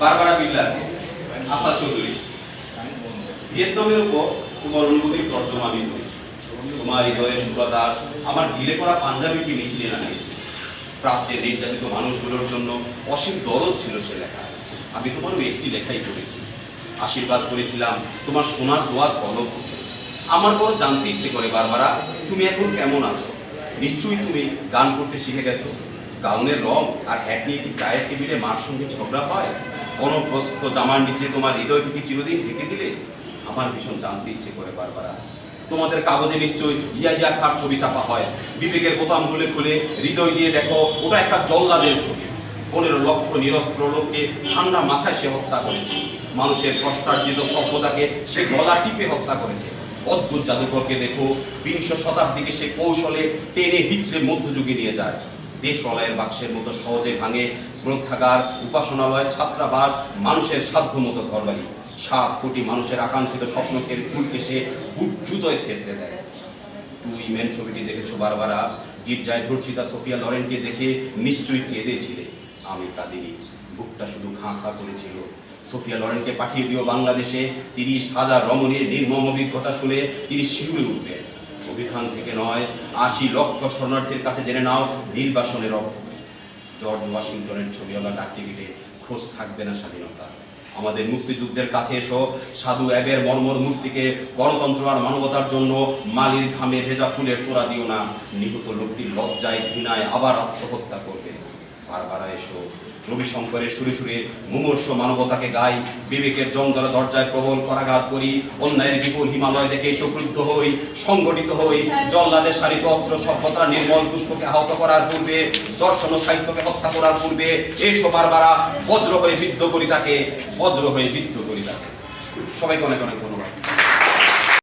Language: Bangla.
বারবারা বিল্লারকে আশা চৌধুরী। ভিয়েতনামের উপর তোমার অনুভূতির তর্জমা আমি করেছি তোমার হৃদয়ের সুরদাস আমার ঢিলে করা পাঞ্জাবিটি মিছিলে নামিয়েছে প্রাচ্যের নির্যাতিত মানুষগুলোর জন্য অসীম দরদ ছিল সে লেখা। আমি তোমারও একটি লেখাই করেছি আশীর্বাদ করেছিলাম তোমার সোনার দোয়ার কলম আমার বড় জানতে ইচ্ছে করে বারবারা, তুমি এখন কেমন আছো? নিশ্চয়ই তুমি গান করতে শিখে গেছো। গাউনের রং আর হ্যাট নিয়ে কি চায়ের টেবিলে মার সঙ্গে ঝগড়া হয়? অনগ্রস্ত জামার নিচে তোমার হৃদয়কে চিরদিন ঢেকে দিলে আমার ভীষণ জানতে ইচ্ছে করে বারবারা তোমাদের কাগজে নিশ্চয়ই ইয়া ইয়া খার ছবি ছাপা হয়। বিবেকের বোতাম খুলে খুলে হৃদয় দিয়ে দেখো ওটা একটা জল্লাদের ছবি। পনেরো লক্ষ নিরস্ত্র লোককে ঠান্ডা মাথায় সে হত্যা করেছে। মানুষের কষ্টার্জিত সভ্যতাকে সে গলা টিপে হত্যা করেছে। অদ্ভুত জাদুঘরকে দেখো, বিংশ শতাব্দীকে সে কৌশলে টেনে হিচড়ে মধ্যযুগে নিয়ে যায়। দেশলয়ের বাক্সের মতো সহজে ভাঙে গ্রন্থাগার, উপাসনালয়, ছাত্রাবাস, মানুষের সাধ্য মতো ঘরবাড়ি। সাত কোটি মানুষের আকাঙ্ক্ষিত স্বপ্নকে ফুলকে সে জুতোয় থেতলে দেয়। তুই মেন ছবিটি দেখেছ বারবারা গির্জায় ধর্ষিতা সোফিয়া লরেনকে দেখে নিশ্চয়ই কেঁদেছিলে। আমি কাঁদিনি, বুকটা শুধু খাঁ খাঁ করেছিল। সোফিয়া লরেনকে পাঠিয়ে দিও বাংলাদেশে, তিরিশ হাজার রমণীর নির্মম অভিজ্ঞতা শুনে তিনি শিউরে উঠবেন। অভিধান থেকে নয়, আশি লক্ষ শরণার্থীর কাছে জেনে নাও নির্বাসনের অর্থ। জর্জ ওয়াশিংটনের ছবিওয়ালা ডাকটিভিতে খোঁজ থাকবে না স্বাধীনতা। আমাদের মুক্তিযুদ্ধের কাছে এসো, সাধু অ্যাবের মর্মর মূর্তিকে গণতন্ত্র আর মানবতার জন্য মালির ঘামে ভেজা ফুলের তোড়া দিও না। নিহত লোকটি লজ্জায় ঘৃণায় আবার আত্মহত্যা করবে। বারবার এসো। সুরে সুরে মানবতাকে গাই। বিবেকের দরজায় প্রবল করাঘাত করি। অন্যায়ের বিপুল হিমালয় দেখে হই, সংগঠিত হই। জল্লাদের সারিত অস্ত্র সভ্যতা নির্মল পুষ্পকে আহত করার পূর্বে, দর্শন ও সাহিত্যকে হত্যা করার পূর্বে, এসো বারবারা, বজ্র হয়ে বিদ্ধ করি তাকে, বজ্র হয়ে বিদ্ধ করি তাকে। সবাইকে অনেক অনেক ধন্যবাদ।